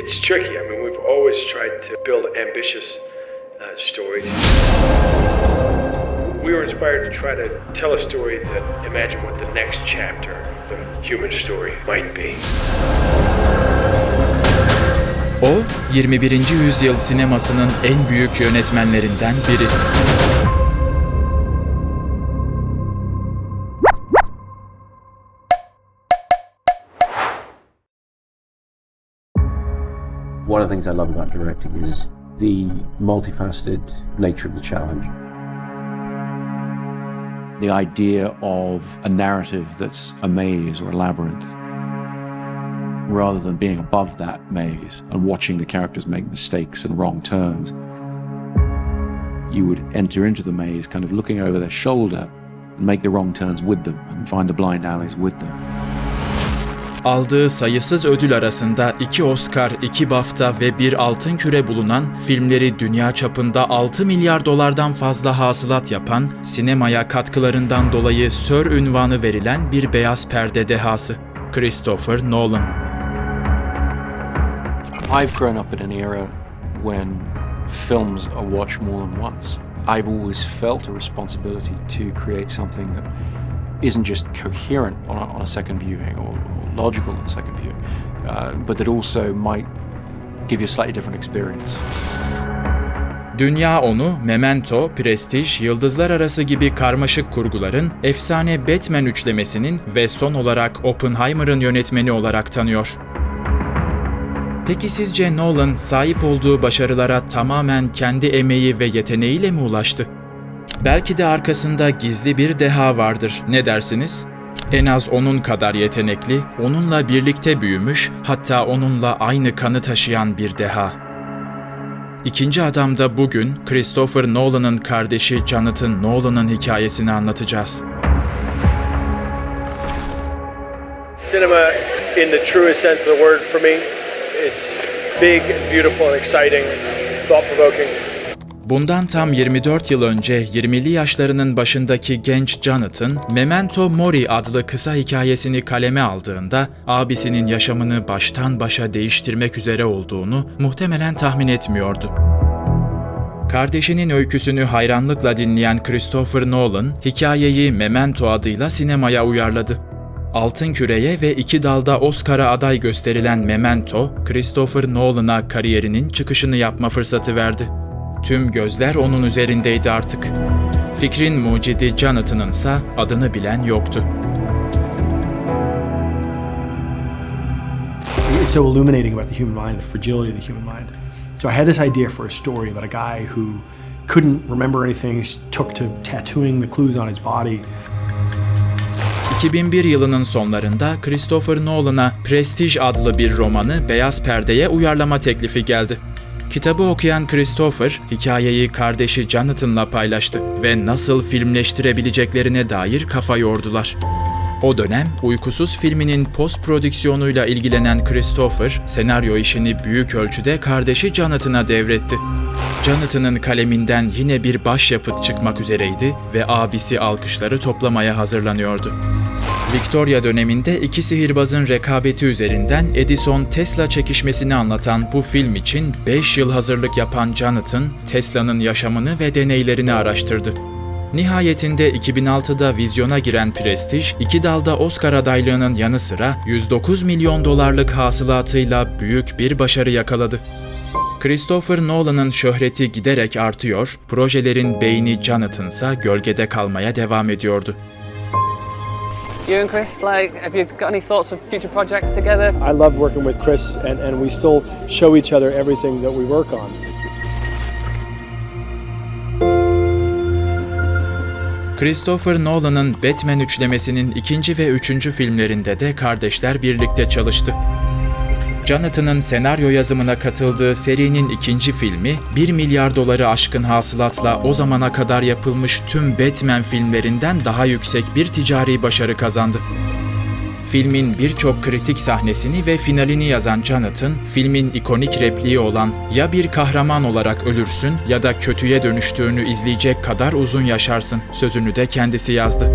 It's tricky. I mean, we've always tried to build ambitious uh, stories. We were inspired to try to tell a story that imagine what the next chapter of the human story might be. O, 21. yüzyıl sinemasının en büyük yönetmenlerinden biri. One of the things I love about directing is the multifaceted nature of the challenge. The idea of a narrative that's a maze or a labyrinth, rather than being above that maze and watching the characters make mistakes and wrong turns, you would enter into the maze kind of looking over their shoulder and make the wrong turns with them and find the blind alleys with them. Aldığı sayısız ödül arasında iki Oscar, iki BAFTA ve bir Altın Küre bulunan, filmleri dünya çapında 6 milyar dolardan fazla hasılat yapan, sinemaya katkılarından dolayı Sir ünvanı verilen bir beyaz perde dehası. Christopher Nolan. I've grown up in an era when films are watched more than once. I've always felt a responsibility to create something that isn't just coherent on a, on a second viewing or, logical on a second viewing, uh, but that also might give you a slightly different experience. Dünya onu Memento, Prestige, Yıldızlar Arası gibi karmaşık kurguların, efsane Batman üçlemesinin ve son olarak Oppenheimer'ın yönetmeni olarak tanıyor. Peki sizce Nolan sahip olduğu başarılara tamamen kendi emeği ve yeteneğiyle mi ulaştı? Belki de arkasında gizli bir deha vardır. Ne dersiniz? En az onun kadar yetenekli, onunla birlikte büyümüş, hatta onunla aynı kanı taşıyan bir deha. İkinci adamda bugün Christopher Nolan'ın kardeşi Jonathan Nolan'ın hikayesini anlatacağız. Cinema, in the truest sense of the word for me, it's big, beautiful, and exciting, thought provoking. Bundan tam 24 yıl önce 20'li yaşlarının başındaki genç Jonathan, Memento Mori adlı kısa hikayesini kaleme aldığında abisinin yaşamını baştan başa değiştirmek üzere olduğunu muhtemelen tahmin etmiyordu. Kardeşinin öyküsünü hayranlıkla dinleyen Christopher Nolan, hikayeyi Memento adıyla sinemaya uyarladı. Altın Küre'ye ve iki dalda Oscar'a aday gösterilen Memento, Christopher Nolan'a kariyerinin çıkışını yapma fırsatı verdi. Tüm gözler onun üzerindeydi artık. Fikrin mucidi Jonathan'ın ise adını bilen yoktu. It's so illuminating about the human mind, the fragility of the human mind. So I had this idea for a story about a guy who couldn't remember anything, took to tattooing the clues on his body. 2001 yılının sonlarında Christopher Nolan'a Prestige adlı bir romanı beyaz perdeye uyarlama teklifi geldi. Kitabı okuyan Christopher, hikayeyi kardeşi Jonathan'la paylaştı ve nasıl filmleştirebileceklerine dair kafa yordular. O dönem Uykusuz filminin post prodüksiyonuyla ilgilenen Christopher, senaryo işini büyük ölçüde kardeşi Jonathan'a devretti. Jonathan'ın kaleminden yine bir başyapıt çıkmak üzereydi ve abisi alkışları toplamaya hazırlanıyordu. Victoria döneminde iki sihirbazın rekabeti üzerinden Edison-Tesla çekişmesini anlatan bu film için 5 yıl hazırlık yapan Jonathan, Tesla'nın yaşamını ve deneylerini araştırdı. Nihayetinde 2006'da vizyona giren Prestige, iki dalda Oscar adaylığının yanı sıra 109 milyon dolarlık hasılatıyla büyük bir başarı yakaladı. Christopher Nolan'ın şöhreti giderek artıyor, projelerin beyni Jonathan ise gölgede kalmaya devam ediyordu. You and Chris, like, have you got any thoughts of future projects together? I love working with Chris, and, and we still show each other everything that we work on. Christopher Nolan'ın Batman üçlemesinin ikinci ve üçüncü filmlerinde de kardeşler birlikte çalıştı. Jonathan'ın senaryo yazımına katıldığı serinin ikinci filmi 1 milyar doları aşkın hasılatla o zamana kadar yapılmış tüm Batman filmlerinden daha yüksek bir ticari başarı kazandı. Filmin birçok kritik sahnesini ve finalini yazan Jonathan, filmin ikonik repliği olan "Ya bir kahraman olarak ölürsün ya da kötüye dönüştüğünü izleyecek kadar uzun yaşarsın" sözünü de kendisi yazdı.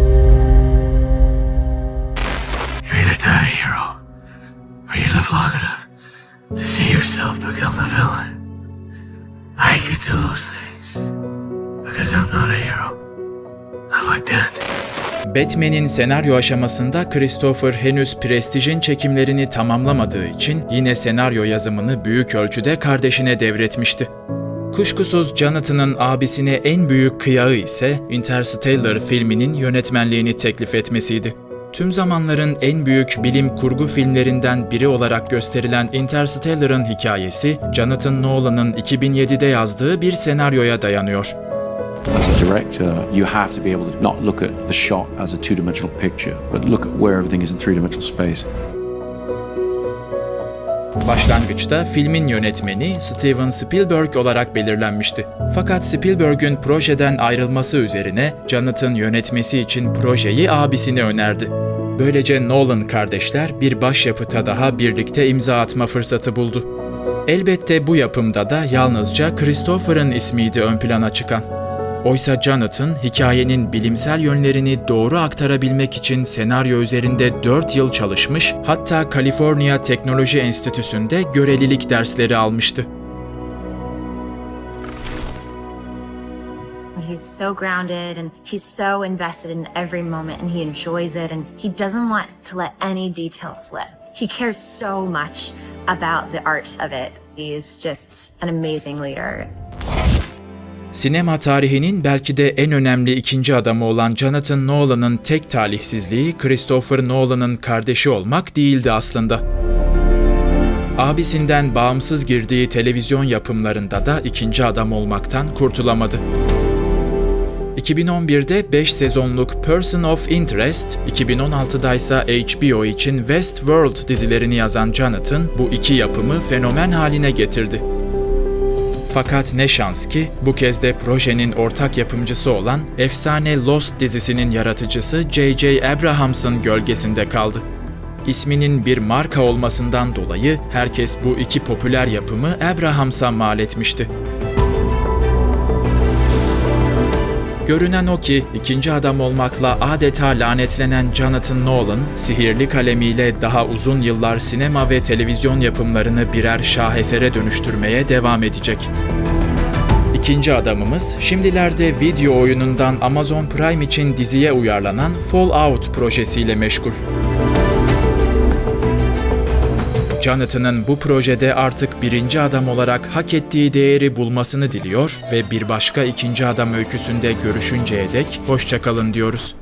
To see yourself become the villain. I can do those things because I'm not a hero. I like that. Batman'in senaryo aşamasında Christopher henüz Prestige'in çekimlerini tamamlamadığı için yine senaryo yazımını büyük ölçüde kardeşine devretmişti. Kuşkusuz Jonathan'ın abisine en büyük kıyağı ise Interstellar filminin yönetmenliğini teklif etmesiydi. Tüm zamanların en büyük bilim kurgu filmlerinden biri olarak gösterilen Interstellar'ın hikayesi, Jonathan Nolan'ın 2007'de yazdığı bir senaryoya dayanıyor. As a director, you have to be able to not look at the shot as a two dimensional picture, but look at where everything is in three dimensional space. Başlangıçta filmin yönetmeni Steven Spielberg olarak belirlenmişti. Fakat Spielberg'ün projeden ayrılması üzerine Jonathan yönetmesi için projeyi abisine önerdi. Böylece Nolan kardeşler bir başyapıta daha birlikte imza atma fırsatı buldu. Elbette bu yapımda da yalnızca Christopher'ın ismiydi ön plana çıkan. Oysa Jonathan, hikayenin bilimsel yönlerini doğru aktarabilmek için senaryo üzerinde 4 yıl çalışmış, hatta Kaliforniya Teknoloji Enstitüsü'nde görelilik dersleri almıştı. He's so grounded and he's so invested in every moment and he enjoys it and he doesn't want to let any detail slip. He cares so much about the art of it. He's just an amazing leader. Sinema tarihinin belki de en önemli ikinci adamı olan Jonathan Nolan'ın tek talihsizliği Christopher Nolan'ın kardeşi olmak değildi aslında. Abisinden bağımsız girdiği televizyon yapımlarında da ikinci adam olmaktan kurtulamadı. 2011'de 5 sezonluk Person of Interest, 2016'da ise HBO için Westworld dizilerini yazan Jonathan bu iki yapımı fenomen haline getirdi. Fakat ne şans ki bu kez de projenin ortak yapımcısı olan efsane Lost dizisinin yaratıcısı J.J. Abrahams'ın gölgesinde kaldı. İsminin bir marka olmasından dolayı herkes bu iki popüler yapımı Abrahams'a mal etmişti. Görünen o ki ikinci adam olmakla adeta lanetlenen Jonathan Nolan, sihirli kalemiyle daha uzun yıllar sinema ve televizyon yapımlarını birer şahesere dönüştürmeye devam edecek. İkinci adamımız şimdilerde video oyunundan Amazon Prime için diziye uyarlanan Fallout projesiyle meşgul. Jonathan'ın bu projede artık birinci adam olarak hak ettiği değeri bulmasını diliyor ve bir başka ikinci adam öyküsünde görüşünceye dek hoşçakalın diyoruz.